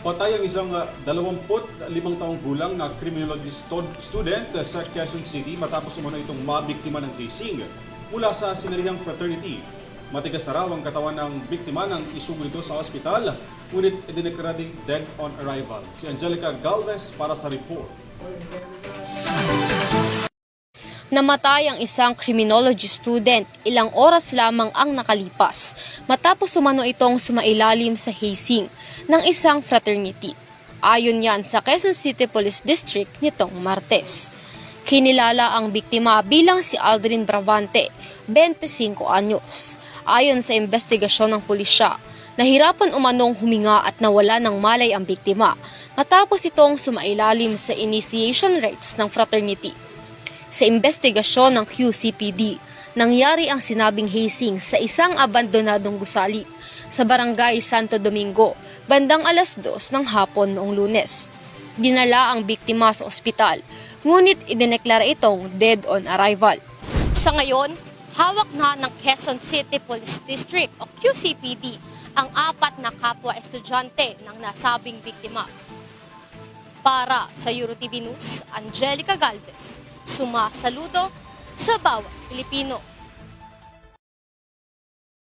Patay ang isang ah, 25 taong gulang na criminology stud- student ah, sa Quezon City matapos umano itong mabiktima ng casing mula sa sinarihang fraternity. Matigas na raw ang katawan ng biktima nang isugo ito sa ospital, ngunit idineklara ding dead on arrival. Si Angelica Galvez para sa report. Namatay ang isang criminology student ilang oras lamang ang nakalipas matapos umano itong sumailalim sa hazing ng isang fraternity. Ayon yan sa Quezon City Police District nitong Martes. Kinilala ang biktima bilang si Aldrin Bravante, 25 anyos. Ayon sa investigasyon ng pulisya, nahirapan umanong huminga at nawala ng malay ang biktima matapos itong sumailalim sa initiation rites ng fraternity. Sa investigasyon ng QCPD, nangyari ang sinabing hazing sa isang abandonadong gusali sa barangay Santo Domingo, bandang alas dos ng hapon noong lunes. Dinala ang biktima sa ospital, ngunit idineklara itong dead on arrival. Sa ngayon, hawak na ng Quezon City Police District o QCPD ang apat na kapwa estudyante ng nasabing biktima. Para sa EuroTV News, Angelica Galvez, sumasaludo sa bawat Pilipino.